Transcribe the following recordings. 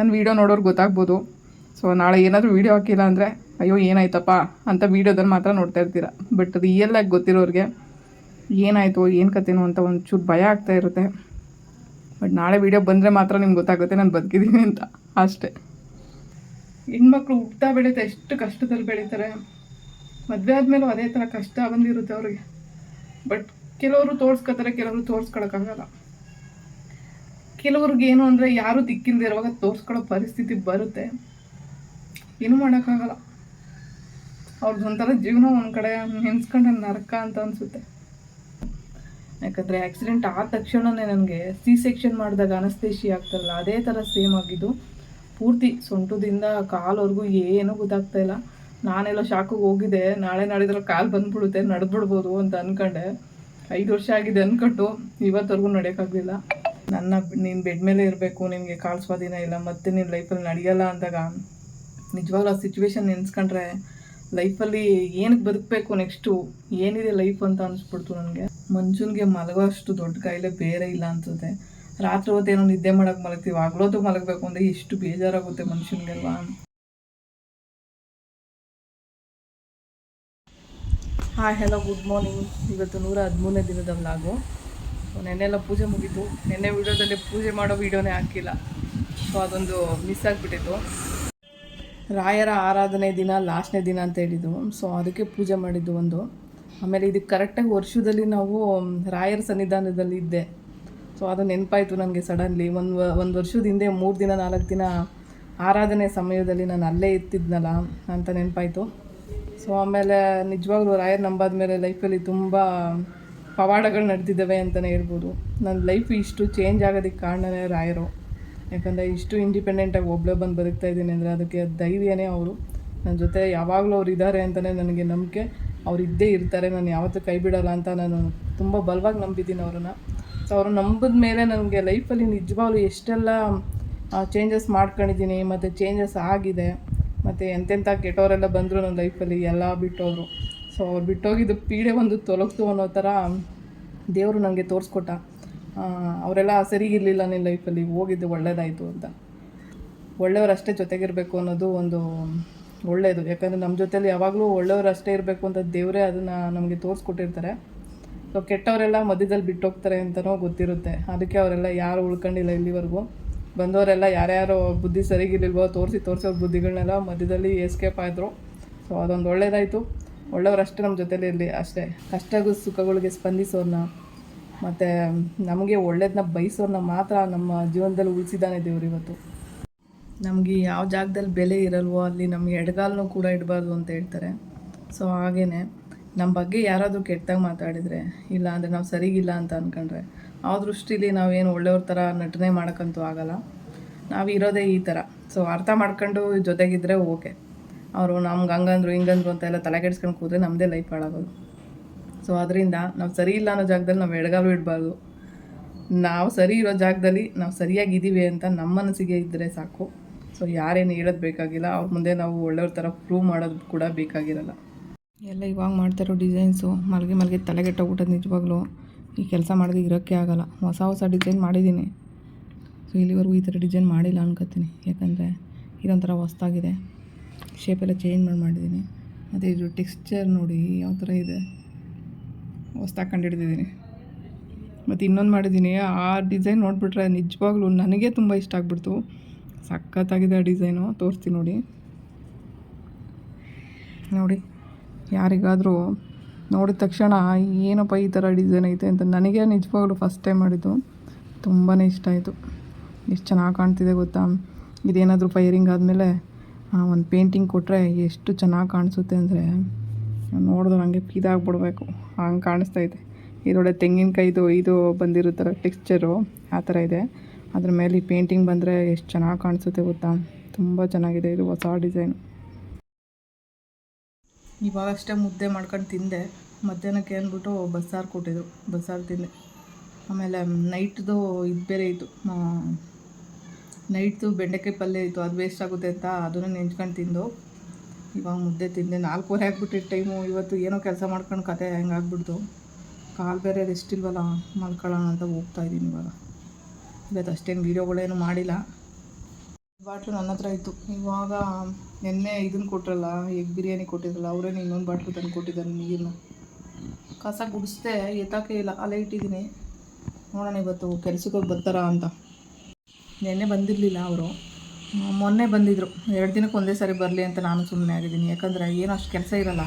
ನನ್ನ ವೀಡಿಯೋ ನೋಡೋರು ಗೊತ್ತಾಗ್ಬೋದು. ಸೊ ನಾಳೆ ಏನಾದರೂ ವೀಡಿಯೋ ಹಾಕಿಲ್ಲ ಅಂದರೆ, ಅಯ್ಯೋ, ಏನಾಯ್ತಪ್ಪ? ಅಂತ ವೀಡಿಯೋದಲ್ಲಿ ಮಾತ್ರ ನೋಡ್ತಾ ಇರ್ತೀರ. ಬಟ್ ರಿಯಲಾಗಿ ಗೊತ್ತಿರೋರಿಗೆ ಏನಾಯಿತು, ಏನು ಕತೆನೋ ಅಂತ ಒಂಚೂರು ಚೂರು ಭಯ ಆಗ್ತಾ ಇರುತ್ತೆ. ಬಟ್ ನಾಳೆ ವೀಡಿಯೋ ಬಂದರೆ ಮಾತ್ರ ನಿಮ್ಗೆ ಗೊತ್ತಾಗುತ್ತೆ ನಾನು ಬದುಕಿದ್ದೀನಿ ಅಂತ. ಅಷ್ಟೇ. ಹೆಣ್ಮಕ್ಳು ಹುಟ್ತಾ ಬೆಳೀತಾ ಎಷ್ಟು ಕಷ್ಟದಲ್ಲಿ ಬೆಳೀತಾರೆ. ಮದುವೆ ಆದಮೇಲೂ ಅದೇ ಥರ ಕಷ್ಟ ಬಂದಿರುತ್ತೆ ಅವ್ರಿಗೆ. ಬಟ್ ಕೆಲವರು ತೋರಿಸ್ಕೊತಾರೆ, ಕೆಲವರು ತೋರಿಸ್ಕೊಳಕ್ಕಾಗಲ್ಲ ಕೆಲವ್ರಿಗೆ ಏನು ಅಂದರೆ ಯಾರು ದಿಕ್ಕಿಲ್ದೇ ಇರುವಾಗ ತೋರಿಸ್ಕೊಳ್ಳೋ ಪರಿಸ್ಥಿತಿ ಬರುತ್ತೆ. ಏನು ಮಾಡೋಕ್ಕಾಗಲ್ಲ. ಅವ್ರದ್ದು ಒಂಥರ ಜೀವನ ಒಂದು ಕಡೆ ನೆನ್ಸ್ಕೊಂಡ್ರೆ ನರಕ ಅಂತ ಅನಿಸುತ್ತೆ. ಯಾಕಂದರೆ ಆಕ್ಸಿಡೆಂಟ್ ಆದ ತಕ್ಷಣವೇ ನನಗೆ ಸಿ ಸೆಕ್ಷನ್ ಮಾಡಿದಾಗ ಅನಸ್ತೇಶಿ ಆಗ್ತಾರಲ್ಲ ಅದೇ ಥರ ಸೇಮ್ ಆಗಿದ್ದು. ಪೂರ್ತಿ ಸೊಂಟದಿಂದ ಕಾಲ್ವರೆಗೂ ಏನೂ ಗೊತ್ತಾಗ್ತಾ ಇಲ್ಲ. ನಾನೆಲ್ಲ ಶಾಕಿಗೆ ಹೋಗಿದ್ದೆ, ನಾಳೆ ನಾಡಿದ್ರೆ ಕಾಲು ಬಂದ್ಬಿಡುತ್ತೆ, ನಡೆದ್ಬಿಡ್ಬೋದು ಅಂತ ಅನ್ಕೊಂಡೆ. ಐದು ವರ್ಷ ಆಗಿದೆ ಅಂದ್ಕೊಂಡು ಇವತ್ತವರೆಗೂ ನಡೆಯೋಕ್ಕಾಗಲಿಲ್ಲ. ನನ್ನ ನೀನು ಬೆಡ್ ಮೇಲೆ ಇರಬೇಕು, ನಿನಗೆ ಕಾಲು ಸ್ವಾಧೀನ ಇಲ್ಲ, ಮತ್ತೆ ನಿನ್ನ ಲೈಫಲ್ಲಿ ನಡೆಯಲ್ಲ ಅಂದಾಗ, ನಿಜವಾಗ್ಲೂ ಆ ಸಿಚುವೇಶನ್ ನೆನೆಸ್ಕೊಂಡ್ರೆ ಲೈಫಲ್ಲಿ ಏನಕ್ಕೆ ಬದುಕಬೇಕು ನೆಕ್ಸ್ಟು ಏನಿದೆ ಲೈಫ್ ಅಂತ ಅನಿಸ್ಬಿಡ್ತು ನನಗೆ. ಮನುಷ್ಯನಿಗೆ ಮಲಗೋ ಅಷ್ಟು ದೊಡ್ಡ ಕಾಯಿಲೆ ಬೇರೆ ಇಲ್ಲ ಅನ್ಸುತ್ತೆ. ರಾತ್ರಿ ಹೊತ್ತೇನೋ ನಿದ್ದೆ ಮಾಡೋಕೆ ಮಲಗ್ತೀವಿ ಆಗ್ಲೋದು ಮಲಗಬೇಕು ಅಂದರೆ ಎಷ್ಟು ಬೇಜಾರಾಗುತ್ತೆ ಮನುಷ್ಯನಿಗೆಲ್ವಾ ಹಾಯ್ ಹಲೋ ಗುಡ್ ಮಾರ್ನಿಂಗ್ ಇವತ್ತು ನೂರ ಹದಿಮೂರನೇ ದಿನದ ವ್ಲಾಗು ನೆನ್ನೆಲ್ಲ ಪೂಜೆ ಮುಗೀತು. ನೆನ್ನೆ ವಿಡಿಯೋದಲ್ಲಿ ಪೂಜೆ ಮಾಡೋ ವಿಡಿಯೋನೇ ಹಾಕಿಲ್ಲ. ಸೊ ಅದೊಂದು ಮಿಸ್ ಆಗಿಬಿಟ್ಟಿತ್ತು. ರಾಯರ ಆರಾಧನೆ ದಿನ ಲಾಸ್ಟ್ನೇ ದಿನ ಅಂತ ಹೇಳಿದ್ದು ಸೊ ಅದಕ್ಕೆ ಪೂಜೆ ಮಾಡಿದ್ದು ಒಂದು. ಆಮೇಲೆ ಇದಕ್ಕೆ ಕರೆಕ್ಟಾಗಿ ವರ್ಷದಲ್ಲಿ ನಾವು ರಾಯರ ಸನ್ನಿಧಾನದಲ್ಲಿ ಇದ್ದೆ. ಸೊ ಅದು ನೆನಪಾಯಿತು ನನಗೆ ಸಡನ್ಲಿ ಒಂದು ಒಂದು ವರ್ಷದ ಹಿಂದೆ ಮೂರು ದಿನ, ನಾಲ್ಕು ದಿನ ಆರಾಧನೆ ಸಮಯದಲ್ಲಿ ನಾನು ಅಲ್ಲೇ ಇರ್ತಿದ್ನಲ್ಲ ಅಂತ ನೆನಪಾಯಿತು. ಸೊ ಆಮೇಲೆ ನಿಜವಾಗ್ಲೂ ರಾಯರ್ ನಂಬಾದ ಮೇಲೆ ಲೈಫಲ್ಲಿ ತುಂಬ ಪವಾಡಗಳು ನಡೆದಿದ್ದಾವೆ ಅಂತಲೇ ಹೇಳ್ಬೋದು. ನನ್ನ ಲೈಫ್ ಇಷ್ಟು ಚೇಂಜ್ ಆಗೋದಕ್ಕೆ ಕಾರಣನೇ ರಾಯರು. ಯಾಕಂದರೆ ಇಷ್ಟು ಇಂಡಿಪೆಂಡೆಂಟಾಗಿ ಒಬ್ಬಳೇ ಬಂದು ಬದುಕ್ತಾ ಇದ್ದೀನಿ ಅಂದರೆ ಅದಕ್ಕೆ ಧೈರ್ಯನೇ ಅವರು. ನನ್ನ ಜೊತೆ ಯಾವಾಗಲೂ ಅವ್ರು ಇದ್ದಾರೆ ಅಂತಲೇ ನನಗೆ ನಂಬಿಕೆ. ಅವ್ರು ಇದ್ದೇ ಇರ್ತಾರೆ, ನಾನು ಯಾವತ್ತೂ ಕೈ ಬಿಡಲ್ಲ ಅಂತ ನಾನು ತುಂಬ ಬಲವಾಗಿ ನಂಬಿದ್ದೀನಿ ಅವ್ರನ್ನ. ಸೊ ಅವ್ರು ನಂಬಿದ ಮೇಲೆ ನನಗೆ ಲೈಫಲ್ಲಿ ನಿಜವಾಗ್ಲೂ ಎಷ್ಟೆಲ್ಲ ಚೇಂಜಸ್ ಮಾಡ್ಕೊಂಡಿದ್ದೀನಿ, ಮತ್ತು ಚೇಂಜಸ್ ಆಗಿದೆ, ಮತ್ತು ಎಂತೆಂಥ ಕೆಟ್ಟವರೆಲ್ಲ ಬಂದರು ನನ್ನ ಲೈಫಲ್ಲಿ ಎಲ್ಲ ಬಿಟ್ಟೋದ್ರು. ಸೊ ಅವ್ರು ಬಿಟ್ಟೋಗಿದ್ದು ಪೀಡೆ ಒಂದು ತೊಲಗ್ತು ಅನ್ನೋ ಥರ ದೇವರು ನನಗೆ ತೋರಿಸ್ಕೊಟ್ಟ. ಅವರೆಲ್ಲ ಸರಿಗಿರಲಿಲ್ಲ ನಿನ್ನ ಲೈಫಲ್ಲಿ ಹೋಗಿದ್ದು ಒಳ್ಳೇದಾಯಿತು ಅಂತ. ಒಳ್ಳೆಯವರಷ್ಟೇ ಜೊತೆಗಿರಬೇಕು ಅನ್ನೋದು ಒಂದು ಒಳ್ಳೆಯದು ಯಾಕಂದರೆ ನಮ್ಮ ಜೊತೆಲಿ ಯಾವಾಗಲೂ ಒಳ್ಳೆಯವರಷ್ಟೇ ಇರಬೇಕು ಅಂತ ದೇವರೇ ಅದನ್ನು ನಮಗೆ ತೋರಿಸ್ಕೊಟ್ಟಿರ್ತಾರೆ. ಸೊ ಕೆಟ್ಟವರೆಲ್ಲ ಮಧ್ಯದಲ್ಲಿ ಬಿಟ್ಟೋಗ್ತಾರೆ ಅಂತಲೂ ಗೊತ್ತಿರುತ್ತೆ. ಅದಕ್ಕೆ ಅವರೆಲ್ಲ ಯಾರು ಉಳ್ಕೊಂಡಿಲ್ಲ ಇಲ್ಲಿವರೆಗೂ. ಬಂದವರೆಲ್ಲ ಯಾರ್ಯಾರು ಬುದ್ಧಿ ಸರಿಗಿರಲಿಲ್ವೋ, ತೋರಿಸಿ, ತೋರಿಸೋ ಬುದ್ಧಿಗಳನ್ನೆಲ್ಲ ಮಧ್ಯದಲ್ಲಿ ಎಸ್ಕೇಪ್ ಆದರು. ಸೊ ಅದೊಂದು ಒಳ್ಳೇದಾಯಿತು. ಒಳ್ಳೆಯವ್ರು ಅಷ್ಟೇ ನಮ್ಮ ಜೊತೆಲಿ ಇರಲಿ, ಅಷ್ಟೇ. ಕಷ್ಟ ಸುಖಗಳಿಗೆ ಸ್ಪಂದಿಸೋರನ್ನ ಮತ್ತು ನಮಗೆ ಒಳ್ಳೇದನ್ನ ಬಯಸೋರನ್ನ ಮಾತ್ರ ನಮ್ಮ ಜೀವನದಲ್ಲಿ ಉಳಿಸಿದ್ದಾನೆ ದೇವ್ರು ಇವತ್ತು. ನಮಗೆ ಯಾವ ಜಾಗದಲ್ಲಿ ಬೆಲೆ ಇರಲ್ವೋ, ಅಲ್ಲಿ ನಮ್ಮ ಎಡಗಾಲನೂ ಕೂಡ ಇಡಬಾರ್ದು ಅಂತ ಹೇಳ್ತಾರೆ. ಸೊ ಹಾಗೇ ನಮ್ಮ ಬಗ್ಗೆ ಯಾರಾದರೂ ಕೆಟ್ಟದಾಗ ಮಾತಾಡಿದರೆ, ಇಲ್ಲ ಅಂದರೆ ನಾವು ಸರಿಗಿಲ್ಲ ಅಂತ ಅಂದ್ಕೊಂಡ್ರೆ ಆ ದೃಷ್ಟಿಲಿ ನಾವೇನು ಒಳ್ಳೆಯವ್ರ ಥರ ನಟನೆ ಮಾಡೋಕ್ಕಂತೂ ಆಗಲ್ಲ. ನಾವು ಇರೋದೇ ಈ ಥರ. ಸೊ ಅರ್ಥ ಮಾಡ್ಕೊಂಡು ಜೊತೆಗಿದ್ದರೆ ಓಕೆ. ಅವರು ನಮ್ಗೆ ಹಂಗಂದ್ರು, ಹಿಂಗಂದ್ರು ಅಂತ ಎಲ್ಲ ತಲೆ ಕೆಡಿಸ್ಕೊಂಡು ಕೂತ್ರೆ ನಮ್ಮದೇ ಲೈಫ್ ಹಾಳಾಗೋದು. ಸೊ ಅದರಿಂದ ನಾವು ಸರಿ ಇಲ್ಲ ಅನ್ನೋ ಜಾಗದಲ್ಲಿ ನಾವು ಎಡಗಾಲು ಇಡಬಾರ್ದು. ನಾವು ಸರಿ ಇರೋ ಜಾಗದಲ್ಲಿ ನಾವು ಸರಿಯಾಗಿ ಇದ್ದೀವಿ ಅಂತ ನಮ್ಮ ಮನಸ್ಸಿಗೆ ಇದ್ದರೆ ಸಾಕು. ಸೊ ಯಾರೇನು ಹೇಳೋದು ಬೇಕಾಗಿಲ್ಲ. ಅವ್ರ ಮುಂದೆ ನಾವು ಒಳ್ಳೆಯವ್ರ ಥರ ಪ್ರೂವ್ ಮಾಡೋದು ಕೂಡ ಬೇಕಾಗಿರಲ್ಲ. ಎಲ್ಲ ಇವಾಗ ಮಾಡ್ತಾರೋ ಡಿಸೈನ್ಸು ಮಲಗಿ ಮಲಗಿ ತಲೆಗೆಟ್ಟೋಗ್ಬಿಟ್ಟದು ನಿಜವಾಗ್ಲೂ. ಈ ಕೆಲಸ ಮಾಡಿದ್ರೆ ಇರೋಕ್ಕೆ ಆಗಲ್ಲ. ಹೊಸ ಹೊಸ ಡಿಸೈನ್ ಮಾಡಿದ್ದೀನಿ ಸೊ ಇಲ್ಲಿವರೆಗೂ ಈ ಥರ ಡಿಸೈನ್ ಮಾಡಿಲ್ಲ ಅನ್ಕೋತೀನಿ ಯಾಕಂದರೆ ಇದೊಂಥರ ಹೊಸ್ದಾಗಿದೆ. ಶೇಪೆಲ್ಲ ಚೇಂಜ್ ಮಾಡಿ ಮಾಡಿದ್ದೀನಿ ಮತ್ತು ಇದು ಟೆಕ್ಸ್ಚರ್ ನೋಡಿ ಯಾವ ಥರ ಇದೆ. ಹೊಸ್ದಾಗಿ ಕಂಡುಹಿಡಿದಿದ್ದೀನಿ ಮತ್ತು ಇನ್ನೊಂದು ಮಾಡಿದ್ದೀನಿ ಆ ಡಿಸೈನ್ ನೋಡಿಬಿಟ್ರೆ ನಿಜವಾಗ್ಲೂ ನನಗೆ ತುಂಬ ಇಷ್ಟ ಆಗ್ಬಿಡ್ತು. ಸಖತ್ತಾಗಿದೆ ಆ ಡಿಸೈನು ತೋರಿಸ್ತೀನಿ ನೋಡಿ. ನೋಡಿ, ಯಾರಿಗಾದರೂ ನೋಡಿದ ತಕ್ಷಣ ಏನಪ್ಪ ಈ ಥರ ಡಿಸೈನ್ ಐತೆ ಅಂತ ನನಗೆ ನಿಜವಾಗ್ಲೂ ಫಸ್ಟ್ ಟೈಮ್ ಮಾಡಿದ್ದು. ತುಂಬಾ ಇಷ್ಟ ಆಯಿತು. ಎಷ್ಟು ಚೆನ್ನಾಗಿ ಕಾಣ್ತಿದೆ ಗೊತ್ತಾ? ಇದೇನಾದರೂ ಫೈರಿಂಗ್ ಆದಮೇಲೆ ಒಂದು ಪೇಂಟಿಂಗ್ ಕೊಟ್ಟರೆ ಎಷ್ಟು ಚೆನ್ನಾಗಿ ಕಾಣಿಸುತ್ತೆ ಅಂದರೆ ನೋಡಿದ್ರೆ ಹಂಗೆ ಫಿದಾಗ್ಬಿಡ್ಬೇಕು ಹಂಗೆ ಇದೆ. ಇದರೊಳಗೆ ತೆಂಗಿನಕಾಯಿದು ಇದು ಬಂದಿರೋ ಥರ ಟೆಕ್ಸ್ಚರು ಆ ಥರ ಇದೆ. ಅದ್ರ ಮೇಲೆ ಈ ಪೇಂಟಿಂಗ್ ಬಂದರೆ ಎಷ್ಟು ಚೆನ್ನಾಗಿ ಕಾಣಿಸುತ್ತೆ ಗೊತ್ತಾ? ತುಂಬ ಚೆನ್ನಾಗಿದೆ ಇದು ಹೊಸ ಡಿಸೈನ್ ಇವಾಗಷ್ಟೇ ಮುದ್ದೆ ಮಾಡ್ಕೊಂಡು ತಿಂದೆ. ಮಧ್ಯಾಹ್ನಕ್ಕೆ ಅಂದ್ಬಿಟ್ಟು ಬಸ್ಸಾರು ಕೊಟ್ಟಿದ್ರು. ಬಸ್ಸಾರು ತಿಂದೆ. ಆಮೇಲೆ ನೈಟ್ದು ಇದು ಬೇರೆ ಇತ್ತು. ನೈಟ್ದು ಬೆಂಡೆಕಾಯಿ ಪಲ್ಯ ಇತ್ತು, ಅದು ವೇಸ್ಟ್ ಆಗುತ್ತೆ ಅಂತ ಅದನ್ನು ನೆಂಚ್ಕೊಂಡು ತಿಂದು. ಇವಾಗ ಮುದ್ದೆ ತಿಂದೆ. ನಾಲ್ಕೂವರೆ ಆಗ್ಬಿಟ್ಟಿತ್ತು ಟೈಮು ಇವತ್ತು ಏನೋ ಕೆಲಸ ಮಾಡ್ಕೊಂಡು ಕತೆ ಹೆಂಗಾಗ್ಬಿಡ್ತು ಕಾಲು ಬೇರೆ ರೆಸ್ಟ್ ಇಲ್ವಲ್ಲ, ಮಲ್ಕೊಳ್ಳೋಣ ಅಂತ ಹೋಗ್ತಾ ಇದ್ದೀನಿ ಇವಾಗ. ಇವತ್ತು ಅಷ್ಟೇನು ವೀಡಿಯೋಗಳೇನು ಮಾಡಿಲ್ಲ. ಬಾಟ್ಲು ನನ್ನ ಹತ್ರ ಇತ್ತು. ಇವಾಗ ನಿನ್ನೆ ಇದನ್ನು ಕೊಟ್ರಲ್ಲ ಎಗ್ ಬಿರಿಯಾನಿ ಕೊಟ್ಟಿದ್ರಲ್ಲ, ಅವರೇನು ಇನ್ನೊಂದು ಬಾಟ್ಲು ತಂದು ಕೊಟ್ಟಿದ್ದಾರೆ ನೀರನ್ನ ಕಸ ಗುಡಿಸ್ದೆ ಎತ್ತಕ್ಕೆ ಇಲ್ಲ. ಅಲ್ಲೇ ಇಟ್ಟಿದ್ದೀನಿ. ನೋಡೋಣ ಇವತ್ತು ಕೆಲಸಕ್ಕೆ ಹೋಗಿ ಬರ್ತಾರಾ ಅಂತ. ನಿನ್ನೆ ಬಂದಿರಲಿಲ್ಲ ಅವರು. ಮೊನ್ನೆ ಬಂದಿದ್ದರು ಎರಡು ದಿನಕ್ಕೆ ಒಂದೇ ಸಾರಿ ಬರಲಿ ಅಂತ ನಾನು ಸುಮ್ಮನೆ ಆಗಿದ್ದೀನಿ. ಯಾಕಂದರೆ ಏನು ಅಷ್ಟು ಕೆಲಸ ಇರಲ್ಲ.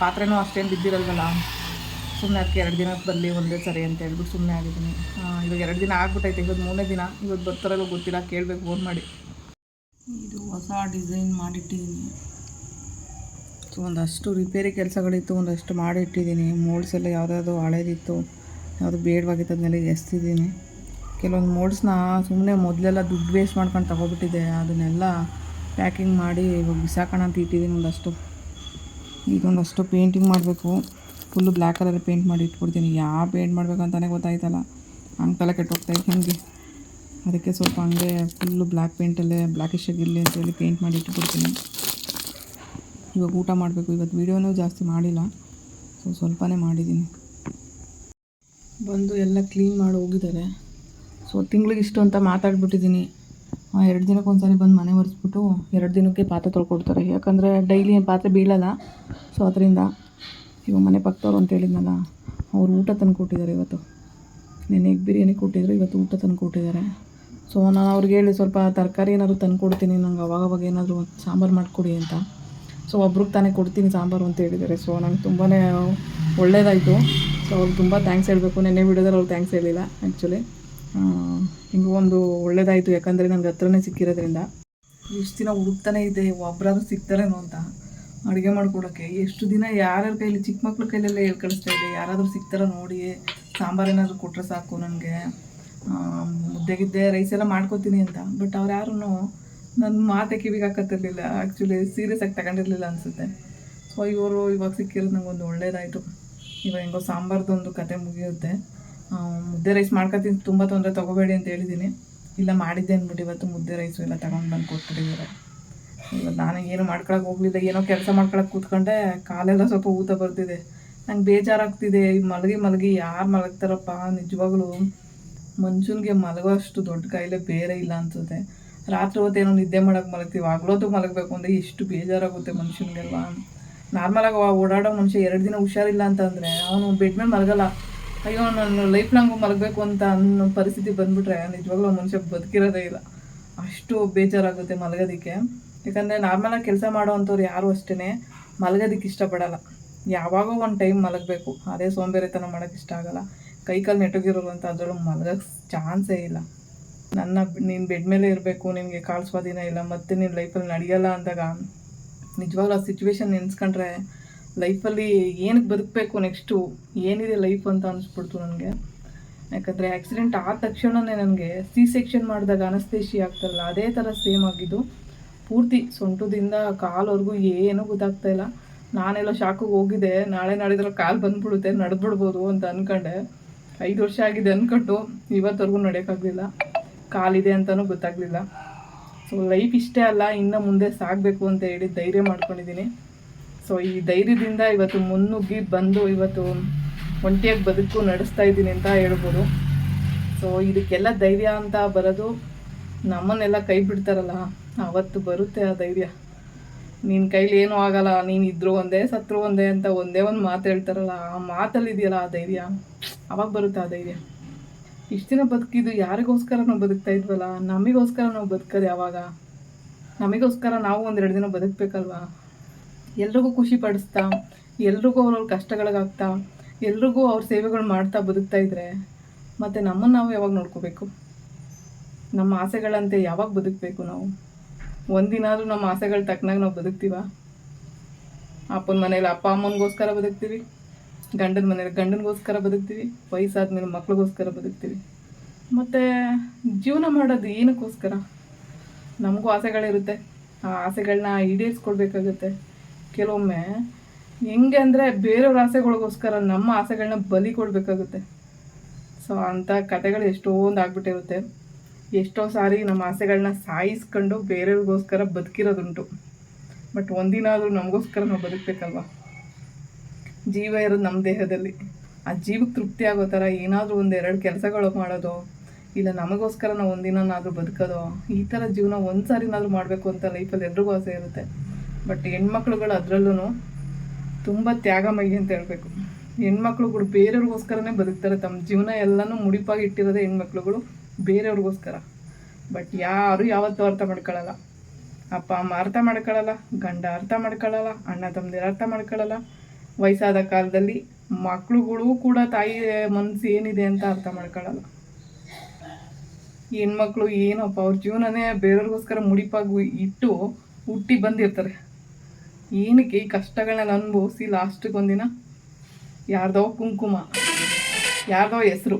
ಪಾತ್ರೆನೂ ಅಷ್ಟೇನು ಬಿದ್ದಿರಲ್ವಲ್ಲ. ಸುಮ್ಮನೆ ಅದಕ್ಕೆ ಎರಡು ದಿನಕ್ಕೆ ಬರಲಿ, ಒಂದೇ ಸರಿ ಅಂತ ಹೇಳ್ಬಿಟ್ಟು ಸುಮ್ಮನೆ ಆಗಿದ್ದೀನಿ. ಇವಾಗ ಎರಡು ದಿನ ಆಗ್ಬಿಟ್ಟೈತೆ ಇವತ್ತು ಮೂರನೇ ದಿನ. ಇವತ್ತು ಬರ್ತಾರಲ್ಲ ಗೊತ್ತಿಲ್ಲ. ಕೇಳಬೇಕು ಫೋನ್ ಮಾಡಿ. ಇದು ಹೊಸ ಡಿಸೈನ್ ಮಾಡಿಟ್ಟಿದ್ದೀನಿ. ಸೊ, ಒಂದಷ್ಟು ರಿಪೇರಿ ಕೆಲಸಗಳಿತ್ತು. ಒಂದಷ್ಟು ಮಾಡಿಟ್ಟಿದ್ದೀನಿ. ಮೋಲ್ಡ್ಸ್ ಎಲ್ಲ ಯಾವುದಾದ್ರು ಹಳೇದಿತ್ತು. ಯಾವುದು ಬೇಡವಾಗಿತ್ತು ಅದನ್ನೆಲ್ಲ ಎಸ್ತಿದ್ದೀನಿ. ಕೆಲವೊಂದು ಮೋಡ್ಸ್ನ ಸುಮ್ಮನೆ ಮೊದಲೆಲ್ಲ ದುಡ್ಡು ವೇಸ್ಟ್ ಮಾಡ್ಕೊಂಡು ತಗೊಬಿಟ್ಟಿದ್ದೆ ಅದನ್ನೆಲ್ಲ ಪ್ಯಾಕಿಂಗ್ ಮಾಡಿ ಇವಾಗ ಬಿಸಾಕೋಣ ಅಂತ ಇಟ್ಟಿದ್ದೀನಿ ಒಂದಷ್ಟು. ಈಗ ಒಂದಷ್ಟು ಪೇಂಟಿಂಗ್ ಮಾಡಬೇಕು. ಫುಲ್ಲು ಬ್ಲ್ಯಾಕ್ ಕಲರ್ ಪೇಂಟ್ ಮಾಡಿ ಇಟ್ಬಿಡ್ತೀನಿ. ಯಾವ ಪೇಂಟ್ ಮಾಡಬೇಕಂತಲೇ ಗೊತ್ತಾಯ್ತಲ್ಲ. ಹಂಗೆ ತಲೆ ಕೆಟ್ಟೋಗ್ತಾಯಿತ್ತು ನನಗೆ ಅದಕ್ಕೆ ಸ್ವಲ್ಪ ಹಂಗೆ ಫುಲ್ಲು ಬ್ಲ್ಯಾಕ್ ಪೇಂಟಲ್ಲೇ ಬ್ಲ್ಯಾಕಿಶ್ ಆಗಿರಲಿ ಅಂತೇಳಿ ಪೇಂಟ್ ಮಾಡಿ ಇಟ್ಬಿಡ್ತೀನಿ. ಇವಾಗ ಊಟ ಮಾಡಬೇಕು. ಇವತ್ತು ವೀಡಿಯೋನೂ ಜಾಸ್ತಿ ಮಾಡಿಲ್ಲ. ಸೊ ಸ್ವಲ್ಪನೇ ಮಾಡಿದ್ದೀನಿ. ಬಂದು ಎಲ್ಲ ಕ್ಲೀನ್ ಮಾಡಿ ಹೋಗಿದ್ದಾರೆ. ಸೊ ತಿಂಗ್ಳಿಗೆ ಇಷ್ಟು ಅಂತ ಮಾತಾಡ್ಬಿಟ್ಟಿದ್ದೀನಿ ಎರಡು ದಿನಕ್ಕೆ ಒಂದ್ಸರಿ ಬಂದು ಮನೆ ಒರೆಸ್ಬಿಟ್ಟು ಎರಡು ದಿನಕ್ಕೆ ಪಾತ್ರೆ ತೊಳ್ಕೊಡ್ತಾರೆ. ಯಾಕಂದರೆ ಡೈಲಿ ಏನು ಪಾತ್ರೆ ಬೀಳಲ್ಲ. ಸೊ ಅದರಿಂದ ಇವಾಗ ಮನೆ ಪಕ್ಕದವ್ರು ಅಂತ ಹೇಳಿದ್ನಲ್ಲ, ಅವ್ರು ಊಟ ತಂದು ಕೊಟ್ಟಿದ್ದಾರೆ ಇವತ್ತು. ನೆನ್ನೆ ಎಗ್ ಬಿರಿಯಾನಿ ಕೊಟ್ಟಿದ್ರು, ಇವತ್ತು ಊಟ ತಂದು ಕೊಟ್ಟಿದ್ದಾರೆ. ಸೊ ನಾನು ಅವ್ರಿಗೆ ಹೇಳಿ ಸ್ವಲ್ಪ ತರಕಾರಿ ಏನಾದ್ರು ತಂದು ಕೊಡ್ತೀನಿ, ನಂಗೆ ಅವಾಗ ಅವಾಗ ಏನಾದರೂ ಸಾಂಬಾರು ಮಾಡಿಕೊಡಿ ಅಂತ. ಸೊ ಒಬ್ರಿಗೆ ತಾನೇ ಕೊಡ್ತೀನಿ ಸಾಂಬಾರು ಅಂತ ಹೇಳಿದ್ದಾರೆ. ಸೊ ನಂಗೆ ತುಂಬಾ ಒಳ್ಳೇದಾಯಿತು. ಸೊ ಅವ್ರಿಗೆ ತುಂಬ ಥ್ಯಾಂಕ್ಸ್ ಹೇಳಬೇಕು. ನೆನ್ನೆ ವಿಡಿಯೋದಲ್ಲಿ ಅವ್ರು ಥ್ಯಾಂಕ್ಸ್ ಹೇಳಿಲ್ಲ ಆ್ಯಕ್ಚುಲಿ ಹಿಂಗೆ ಒಂದು ಒಳ್ಳೇದಾಯಿತು. ಯಾಕಂದರೆ ನನಗೆ ಹತ್ರನೇ ಸಿಕ್ಕಿರೋದ್ರಿಂದ. ಇಷ್ಟು ದಿನ ಹುಡುಕ್ತಾನೆ ಇದೆ ಒಬ್ಬರಾದ್ರೂ ಸಿಗ್ತಾರೇನೋ ಅಂತ. ಅಡುಗೆ ಮಾಡಿಕೊಡೋಕ್ಕೆ ಎಷ್ಟು ದಿನ ಯಾರ್ಯಾರ ಕೈಲಿ ಚಿಕ್ಕ ಮಕ್ಳ ಕೈಲೆಲ್ಲ ಹೇಳಿ ಕಳಿಸ್ತಾ ಇದೆ ಯಾರಾದರೂ ಸಿಗ್ತಾರ ನೋಡಿ ಸಾಂಬಾರು ಏನಾದರೂ ಕೊಟ್ಟರೆ ಸಾಕು ನನಗೆ. ಮುದ್ದೆಗಿದ್ದೆ ರೈಸ್ ಎಲ್ಲ ಮಾಡ್ಕೋತೀನಿ ಅಂತ. ಬಟ್ ಅವ್ರು ಯಾರೂ ನನ್ನ ಮಾತೆ ಕಿವಿಗೆ ಹಾಕತ್ತಿರಲಿಲ್ಲ. ಆ್ಯಕ್ಚುಲಿ ಸೀರಿಯಸ್ ಆಗಿ ತಗೊಂಡಿರಲಿಲ್ಲ ಅನಿಸುತ್ತೆ. ಸೊ ಇವರು ಇವಾಗ ಸಿಕ್ಕಿರೋದು ನಂಗೆ ಒಂದು ಒಳ್ಳೇದಾಯಿತು. ಇವಾಗ ಹೆಂಗೋ ಸಾಂಬಾರ್ದೊಂದು ಕತೆ ಮುಗಿಯುತ್ತೆ. ಮುದ್ದೆ ರೈಸ್ ಮಾಡ್ಕೊತೀನಿ. ತುಂಬ ತೊಂದರೆ ತೊಗೋಬೇಡಿ ಅಂತ ಹೇಳಿದ್ದೀನಿ ಇಲ್ಲ, ಮಾಡಿದ್ದೆ ಅಂದ್ಬಿಟ್ಟು ಇವತ್ತು ಮುದ್ದೆ ರೈಸು ಎಲ್ಲ ತಗೊಂಡು ಬಂದು ಕೊಟ್ಬಿಟ್ಟಿದ್ದಾರೆ ಇವತ್ತು ನಾನು ಏನು ಮಾಡ್ಕೊಳಕ್ಕೆ ಹೋಗ್ಲಿಲ್ಲ. ಏನೋ ಕೆಲಸ ಮಾಡ್ಕೊಳಕ್ಕೆ ಕೂತ್ಕೊಂಡೆ. ಕಾಲೆಲ್ಲ ಸ್ವಲ್ಪ ಊತ ಬರ್ತಿದೆ. ನಂಗೆ ಬೇಜಾರಾಗ್ತಿದೆ. ಮಲಗಿ ಮಲಗಿ ಯಾರು ಮಲಗ್ತಾರಪ್ಪ? ನಿಜವಾಗ್ಲೂ ಮನುಷ್ಯನಿಗೆ ಮಲಗೋ ಅಷ್ಟು ದೊಡ್ಡ ಕಾಯಿಲೆ ಬೇರೆ ಇಲ್ಲ ಅನ್ಸುತ್ತೆ. ರಾತ್ರಿ ಹೊತ್ತೇನೋ ನಿದ್ದೆ ಮಾಡೋಕ್ಕೆ ಮಲಗ್ತೀವಿ. ಆಗ್ಲೋದು ಮಲಗಬೇಕು ಅಂದರೆ ಎಷ್ಟು ಬೇಜಾರಾಗುತ್ತೆ ಮನುಷ್ಯನಿಗೆಲ್ವಾ? ನಾರ್ಮಲಾಗಿ ಓಡಾಡೋ ಮನುಷ್ಯ ಎರಡು ದಿನ ಹುಷಾರಿಲ್ಲ ಅಂತಂದರೆ ಅವನು ಬೆಡ್ ಮೇಲೆ ಮಲಗಲ್ಲ. ಅಯ್ಯೋ ನಾನು ಲೈಫ್ ಲಾಂಗ್ ಮಲಗಬೇಕು ಅಂತ ಅನ್ನೋ ಪರಿಸ್ಥಿತಿ ಬಂದ್ಬಿಟ್ರೆ ನಿಜವಾಗ್ಲೂ ಮನುಷ್ಯ ಬದುಕಿರೋದೇ ಇಲ್ಲ. ಅಷ್ಟು ಬೇಜಾರಾಗುತ್ತೆ ಮಲಗೋದಕ್ಕೆ. ಯಾಕಂದರೆ ನಾರ್ಮಲಾಗಿ ಕೆಲಸ ಮಾಡೋವಂಥವ್ರು ಯಾರು ಅಷ್ಟೇ ಮಲಗೋದಕ್ಕೆ ಇಷ್ಟಪಡಲ್ಲ. ಯಾವಾಗೋ ಒಂದು ಟೈಮ್ ಮಲಗಬೇಕು. ಅದೇ ಸೋಂಬೇರಿತನ ಮಾಡೋಕ್ಕೆ ಇಷ್ಟ ಆಗಲ್ಲ. ಕೈ ಕಾಲು ನೆಟ್ಟಗಿರೋರು ಅಂತ ಮಲಗಕ್ಕೆ ಚಾನ್ಸೇ ಇಲ್ಲ. ನನ್ನ ನೀನು ಬೆಡ್ ಮೇಲೆ ಇರಬೇಕು, ನಿನಗೆ ಕಾಲು ಸ್ವಾಧೀನ ಇಲ್ಲ, ಮತ್ತೆ ನೀನು ಲೈಫಲ್ಲಿ ನಡೆಯಲ್ಲ ಅಂದಾಗ ನಿಜವಾಗ್ಲೂ ಆ ಸಿಚುವೇಶನ್ ನೆನೆಸ್ಕೊಂಡ್ರೆ ಲೈಫಲ್ಲಿ ಏನಕ್ಕೆ ಬದುಕಬೇಕು ನೆಕ್ಸ್ಟು, ಏನಿದೆ ಲೈಫ್ ಅಂತ ಅನಿಸ್ಬಿಡ್ತು ನನಗೆ. ಯಾಕಂದರೆ ಆಕ್ಸಿಡೆಂಟ್ ಆದ ತಕ್ಷಣವೇ ನನಗೆ ಸಿ ಸೆಕ್ಷನ್ ಮಾಡಿದಾಗ ಅನಸ್ತೇಶಿ ಆಗ್ತಾರಲ್ಲ ಅದೇ ಥರ ಸೇಮ್ ಆಗಿದ್ದು. ಪೂರ್ತಿ ಸೊಂಟದಿಂದ ಕಾಲ್ವರೆಗೂ ಏನೂ ಗೊತ್ತಾಗ್ತಾ ಇಲ್ಲ. ನಾನೆಲ್ಲ ಶಾಕಿಗೆ ಹೋಗಿದ್ದೆ, ನಾಳೆ ನಾಡಿದ್ರೆ ಕಾಲು ಬಂದ್ಬಿಡುತ್ತೆ, ನಡೆದ್ಬಿಡ್ಬೋದು ಅಂತ ಅಂದ್ಕೊಂಡೆ ಐದು ವರ್ಷ ಆಗಿದೆ ಅಂದ್ಕೊಂಡು ಇವತ್ತವರೆಗೂ ನಡೆಯೋಕ್ಕಾಗಲಿಲ್ಲ. ಕಾಲಿದೆ ಅಂತಲೂ ಗೊತ್ತಾಗಲಿಲ್ಲ. ಸೊ ಲೈಫ್ ಇಷ್ಟೇ ಅಲ್ಲ, ಇನ್ನು ಮುಂದೆ ಸಾಗಬೇಕು ಅಂತ ಹೇಳಿ ಧೈರ್ಯ ಮಾಡ್ಕೊಂಡಿದ್ದೀನಿ. ಸೊ ಈ ಧೈರ್ಯದಿಂದ ಇವತ್ತು ಮುನ್ನುಗ್ಗಿ ಬಂದು ಇವತ್ತು ಒಂಟಿಯಾಗಿ ಬದುಕು ನಡೆಸ್ತಾ ಇದ್ದೀನಿ ಅಂತ ಹೇಳ್ಬೋದು. ಸೊ ಇದಕ್ಕೆಲ್ಲ ಧೈರ್ಯ ಅಂತ ಬರೋದು ನಮ್ಮನ್ನೆಲ್ಲ ಕೈ ಬಿಡ್ತಾರಲ್ಲ, ಅವತ್ತು ಬರುತ್ತೆ ಆ ಧೈರ್ಯ. ನಿನ್ನ ಕೈಲಿ ಏನೂ ಆಗಲ್ಲ, ನೀನು ಇದ್ರು ಒಂದೇ, ಸತ್ರು ಒಂದೇ ಅಂತ ಒಂದೇ ಒಂದು ಮಾತು ಹೇಳ್ತಾರಲ್ಲ, ಆ ಮಾತಲ್ಲಿ ಇದೆಯಲ್ಲ ಆ ಧೈರ್ಯ? ಅವಾಗ ಬರುತ್ತೆ ಆ ಧೈರ್ಯ. ಇಷ್ಟು ದಿನ ಬದುಕಿದ್ದು ಯಾರಿಗೋಸ್ಕರ ನಾವು ಬದುಕ್ತಾ ಇದ್ವಲ್ಲ, ನಮಗೋಸ್ಕರ ನಾವು ಬದುಕೋದು ಯಾವಾಗ? ನಮಗೋಸ್ಕರ ನಾವು ಒಂದೆರಡು ದಿನ ಬದುಕಬೇಕಲ್ವಾ? ಎಲ್ರಿಗೂ ಖುಷಿ ಪಡಿಸ್ತಾ, ಎಲ್ರಿಗೂ ಅವ್ರವ್ರ ಕಷ್ಟಗಳಿಗಾಗ್ತಾ, ಎಲ್ರಿಗೂ ಅವ್ರ ಸೇವೆಗಳು ಮಾಡ್ತಾ ಬದುಕ್ತಾ ಇದ್ರೆ ಮತ್ತು ನಮ್ಮನ್ನು ನಾವು ಯಾವಾಗ ನೋಡ್ಕೋಬೇಕು? ನಮ್ಮ ಆಸೆಗಳಂತೆ ಯಾವಾಗ ಬದುಕಬೇಕು ನಾವು? ಒಂದಿನಾದರೂ ನಮ್ಮ ಆಸೆಗಳು ತಕ್ಕನಾಗ ನಾವು ಬದುಕ್ತೀವ? ಅಪ್ಪನ ಮನೇಲಿ ಅಪ್ಪ ಅಮ್ಮನಿಗೋಸ್ಕರ ಬದುಕ್ತೀವಿ, ಗಂಡನ ಮನೇಲಿ ಗಂಡನಿಗೋಸ್ಕರ ಬದುಕ್ತೀವಿ ವಯಸ್ಸಾದ್ಮೇಲೆ ಮಕ್ಳಿಗೋಸ್ಕರ ಬದುಕ್ತೀವಿ. ಮತ್ತು ಜೀವನ ಮಾಡೋದು ಏನಕ್ಕೋಸ್ಕರ? ನಮಗೂ ಆಸೆಗಳಿರುತ್ತೆ. ಆ ಆಸೆಗಳನ್ನ ಈಡೇರಿಸ್ಕೊಡ್ಬೇಕಾಗುತ್ತೆ. ಕೆಲವೊಮ್ಮೆ ಹೆಂಗೆ ಅಂದರೆ ಬೇರೆಯವ್ರ ಆಸೆಗಳಿಗೋಸ್ಕರ ನಮ್ಮ ಆಸೆಗಳನ್ನ ಬಲಿ ಕೊಡಬೇಕಾಗುತ್ತೆ. ಸೊ ಅಂಥ ಕತೆಗಳು ಎಷ್ಟೊಂದು ಆಗ್ಬಿಟ್ಟಿರುತ್ತೆ. ಎಷ್ಟೋ ಸಾರಿ ನಮ್ಮ ಆಸೆಗಳನ್ನ ಸಾಯಿಸ್ಕೊಂಡು ಬೇರೆಯವ್ರಿಗೋಸ್ಕರ ಬದುಕಿರೋದುಂಟು. ಬಟ್ ಒಂದಿನ ಆದರೂ ನಮಗೋಸ್ಕರ ನಾವು ಬದುಕಬೇಕಲ್ವ? ಜೀವ ಇರೋದು ನಮ್ಮ ದೇಹದಲ್ಲಿ. ಆ ಜೀವಕ್ಕೆ ತೃಪ್ತಿ ಆಗೋ ಥರ ಏನಾದರೂ ಒಂದು ಎರಡು ಕೆಲಸಗಳು ಮಾಡೋದು, ಇಲ್ಲ ನಮಗೋಸ್ಕರ ನಾವು ಒಂದಿನಾದ್ರೂ ಬದುಕೋದು, ಈ ಥರ ಜೀವನ ಒಂದು ಸಾರಿನಾದರೂ ಮಾಡಬೇಕು ಅಂತ ಲೈಫಲ್ಲಿ ಎಲ್ರಿಗೂ ಆಸೆ ಇರುತ್ತೆ. ಬಟ್ ಹೆಣ್ಮಕ್ಳುಗಳು ಅದರಲ್ಲೂ ತುಂಬ ತ್ಯಾಗಮಯಿ ಅಂತ ಹೇಳಬೇಕು. ಹೆಣ್ಮಕ್ಳುಗಳು ಬೇರೆಯವ್ರಿಗೋಸ್ಕರನೇ ಬದುಕ್ತಾರೆ. ತಮ್ಮ ಜೀವನ ಎಲ್ಲನೂ ಮುಡಿಪಾಗಿ ಇಟ್ಟಿರೋದೇ ಹೆಣ್ಮಕ್ಳುಗಳು ಬೇರೆಯವ್ರಿಗೋಸ್ಕರ. ಬಟ್ ಯಾರು ಯಾವತ್ತೂ ಅರ್ಥ ಮಾಡ್ಕೊಳ್ಳಲ್ಲ ಅಪ್ಪ, ಅಮ್ಮ ಅರ್ಥ ಮಾಡ್ಕೊಳ್ಳಲ್ಲ ಗಂಡ ಅರ್ಥ ಮಾಡ್ಕೊಳ್ಳಲ್ಲ ಅಣ್ಣ, ತಮ್ಮದಿರು ಅರ್ಥ ಮಾಡ್ಕೊಳ್ಳಲ್ಲ ವಯಸ್ಸಾದ ಕಾಲದಲ್ಲಿ ಮಕ್ಳುಗಳು ಕೂಡ ತಾಯಿ ಮನಸ್ಸು ಏನಿದೆ ಅಂತ ಅರ್ಥ ಮಾಡ್ಕೊಳ್ಳಲ್ಲ ಹೆಣ್ಮಕ್ಳು ಏನಪ್ಪ, ಅವ್ರ ಜೀವನನೇ ಬೇರೆಯವ್ರಿಗೋಸ್ಕರ ಮುಡಿಪಾಗಿ ಇಟ್ಟು ಹುಟ್ಟಿ ಬಂದಿರ್ತಾರೆ. ಏನಕ್ಕೆ ಈ ಕಷ್ಟಗಳನ್ನ ಅನುಭವಿಸಿ ಲಾಸ್ಟಿಗೆ ಒಂದಿನ ಯಾರ್ದೋ ಕುಂಕುಮ, ಯಾರ್ದೋ ಹೆಸರು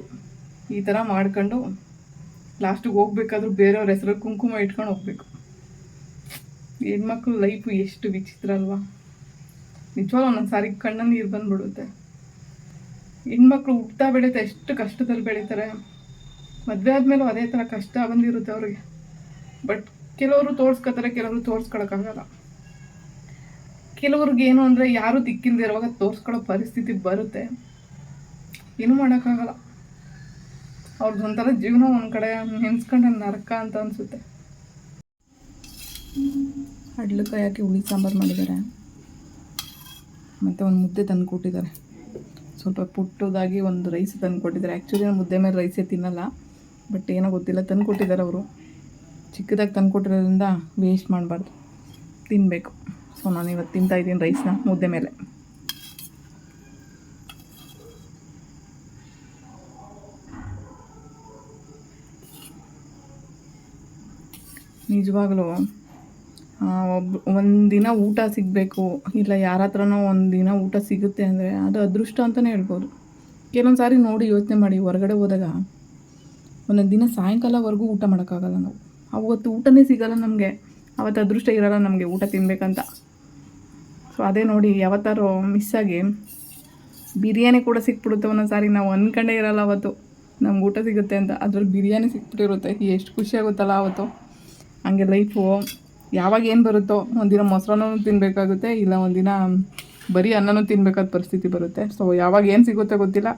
ಈ ಥರ ಮಾಡ್ಕೊಂಡು ಲಾಸ್ಟಿಗೆ ಹೋಗ್ಬೇಕಾದ್ರೂ ಬೇರೆಯವ್ರ ಹೆಸರು ಕುಂಕುಮ ಇಟ್ಕೊಂಡು ಹೋಗ್ಬೇಕು. ಹೆಣ್ಮಕ್ಳು ಲೈಫು ಎಷ್ಟು ವಿಚಿತ್ರ ಅಲ್ವಾ? ನಿಜವಾಗ್ಲೂ ಒಂದೊಂದು ಸಾರಿ ಕಣ್ಣ ನೀರು ಬಂದ್ಬಿಡುತ್ತೆ. ಹೆಣ್ಮಕ್ಳು ಹುಟ್ತಾ ಬೆಳೀತಾ ಎಷ್ಟು ಕಷ್ಟದಲ್ಲಿ ಬೆಳೀತಾರೆ. ಮದುವೆ ಆದಮೇಲೂ ಅದೇ ಥರ ಕಷ್ಟ ಬಂದಿರುತ್ತೆ ಅವ್ರಿಗೆ. ಬಟ್ ಕೆಲವರು ತೋರಿಸ್ಕೊತಾರೆ, ಕೆಲವರು ತೋರ್ಸ್ಕೊಳಕ್ಕಾಗಲ್ಲ. ಕೆಲವ್ರಿಗೆ ಏನು ಅಂದರೆ ಯಾರು ದಿಕ್ಕಿಲ್ದಿರುವಾಗ ತೋರ್ಸ್ಕೊಳ್ಳೋ ಪರಿಸ್ಥಿತಿ ಬರುತ್ತೆ. ಏನು ಮಾಡೋಕ್ಕಾಗಲ್ಲ. ಅವ್ರದ್ದು ಒಂಥರ ಜೀವನ ಒಂದು ಕಡೆ ನೆನ್ಸ್ಕೊಂಡ್ರೆ ನರಕ ಅಂತ ಅನಿಸುತ್ತೆ. ಹಡ್ಲಕಾಯಿ ಹಾಕಿ ಹುಳಿ ಸಾಂಬಾರು ಮಾಡಿದ್ದಾರೆ ಮತ್ತು ಒಂದು ಮುದ್ದೆ ತಂದು ಕೊಟ್ಟಿದ್ದಾರೆ ಸ್ವಲ್ಪ ಪುಟ್ಟದಾಗಿ ಒಂದು ರೈಸ್ ತಂದು ಕೊಟ್ಟಿದ್ದಾರೆ ಆ್ಯಕ್ಚುಲಿ ನಾನು ಮುದ್ದೆ ಮೇಲೆ ರೈಸೇ ತಿನ್ನಲ್ಲ. ಬಟ್ ಏನೋ ಗೊತ್ತಿಲ್ಲ, ತಂದು ಕೊಟ್ಟಿದ್ದಾರೆ ಅವರು. ಚಿಕ್ಕದಾಗಿ ತಂದು ಕೊಟ್ಟಿರೋದ್ರಿಂದ ವೇಸ್ಟ್ ಮಾಡಬಾರ್ದು. ತಿನ್ನಬೇಕು ಸೊ ನಾನು ಇವತ್ತು ತಿಂತಾ ಇದ್ದೀನಿ ರೈಸ್ನ ಮುದ್ದೆ ಮೇಲೆ. ನಿಜವಾಗ್ಲೂ ಒಬ್ಬ ಒಂದಿನ ಊಟ ಸಿಗಬೇಕು, ಇಲ್ಲ ಯಾರ ಹತ್ರನೋ ಒಂದಿನ ಊಟ ಸಿಗುತ್ತೆ ಅಂದರೆ ಅದು ಅದೃಷ್ಟ ಅಂತಲೇ ಹೇಳ್ಬೋದು. ಕೆಲವೊಂದು ಸಾರಿ ನೋಡಿ ಯೋಚನೆ ಮಾಡಿ ಹೊರಗಡೆ ಹೋದಾಗ, ಒಂದೊಂದು ದಿನ ಸಾಯಂಕಾಲವರೆಗೂ ಊಟ ಮಾಡೋಕ್ಕಾಗಲ್ಲ ನಾವು. ಅವತ್ತು ಊಟನೇ ಸಿಗಲ್ಲ ನಮಗೆ, ಅವತ್ತು ಅದೃಷ್ಟ ಇರಲ್ಲ ನಮಗೆ ಊಟ ತಿನ್ನಬೇಕಂತ ಸೊ ಅದೇ ನೋಡಿ ಯಾವತ್ತಾರು ಮಿಸ್ ಆಗಿ ಬಿರಿಯಾನಿ ಕೂಡ ಸಿಕ್ಬಿಡುತ್ತೆ ಒಂದೊಂದು ಸಾರಿ. ನಾವು ಅಂದ್ಕೊಂಡೇ ಇರಲ್ಲ ಅವತ್ತು. ನಮ್ಗೆ ಊಟ ಸಿಗುತ್ತೆ ಅಂತ. ಅದ್ರಲ್ಲಿ ಬಿರಿಯಾನಿ ಸಿಕ್ಬಿಟ್ಟಿರುತ್ತೆ. ಎಷ್ಟು ಖುಷಿ ಆಗುತ್ತಲ್ಲ ಅವತ್ತು. ಹಂಗೆ ಲೈಫು ಯಾವಾಗ ಏನು ಬರುತ್ತೋ, ಒಂದಿನ ಮೊಸರನ್ನೂ ತಿನ್ನಬೇಕಾಗುತ್ತೆ ಇಲ್ಲ ಒಂದಿನ ಬರೀ ಅನ್ನನೂ ತಿನ್ನಬೇಕಾದ ಪರಿಸ್ಥಿತಿ ಬರುತ್ತೆ. ಸೊ ಯಾವಾಗ ಏನು ಸಿಗುತ್ತೆ ಗೊತ್ತಿಲ್ಲ.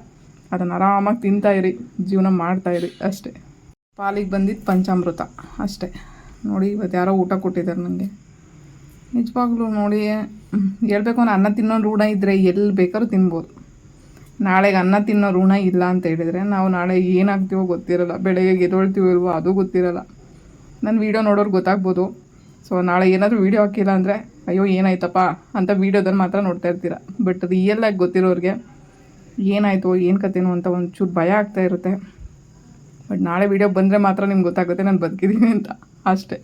ಅದನ್ನು ಆರಾಮಾಗಿ ಇರಿ. ಜೀವನ ಮಾಡ್ತಾ ಇರಿ. ಅಷ್ಟೇ. ಪಾಲಿಗೆ ಬಂದಿದ್ದು ಪಂಚಾಮೃತ. ಅಷ್ಟೇ. ನೋಡಿ ಇವತ್ತು ಯಾರೋ ಊಟ ಕೊಟ್ಟಿದ್ದಾರೆ ನನಗೆ ನಿಜವಾಗ್ಲೂ ನೋಡಿ ಹೇಳ್ಬೇಕು ಅನ್ನ ತಿನ್ನೋ ಋಣ ಇದ್ದರೆ ಎಲ್ಲಿ ಬೇಕಾದ್ರೂ ತಿನ್ಬೋದು. ನಾಳೆಗೆ ಅನ್ನ ತಿನ್ನೋ ಋಣ ಇಲ್ಲ ಅಂತ ಹೇಳಿದರೆ ನಾವು ನಾಳೆ ಏನಾಗ್ತೀವೋ ಗೊತ್ತಿರಲ್ಲ, ಬೆಳಗ್ಗೆ ಗೆದೊಳ್ತೀವೋ ಇಲ್ವೋ ಅದು ಗೊತ್ತಿರಲ್ಲ. ನನ್ನ ವೀಡಿಯೋ ನೋಡೋರು ಗೊತ್ತಾಗ್ಬೋದು. ಸೊ ನಾಳೆ ಏನಾದರೂ ವೀಡಿಯೋ ಹಾಕಿಲ್ಲ ಅಂದರೆ, ಅಯ್ಯೋ, ಏನಾಯ್ತಪ್ಪ? ಅಂತ ವೀಡಿಯೋದಲ್ಲಿ ಮಾತ್ರ ನೋಡ್ತಾ ಇರ್ತೀರ. ಬಟ್ ರಿಯಲ್ಲಾಗಿ ಗೊತ್ತಿರೋರಿಗೆ ಏನಾಯಿತು, ಏನು ಕತೆನೋ ಅಂತ ಒಂಚೂರು ಭಯ ಆಗ್ತಾ ಇರುತ್ತೆ. ಬಟ್ ನಾಳೆ ವೀಡಿಯೋ ಬಂದರೆ ಮಾತ್ರ ನಿಮ್ಗೆ ಗೊತ್ತಾಗುತ್ತೆ, ನಾನು ಬದುಕಿದ್ದೀನಿ ಅಂತ. ಅಷ್ಟೇ.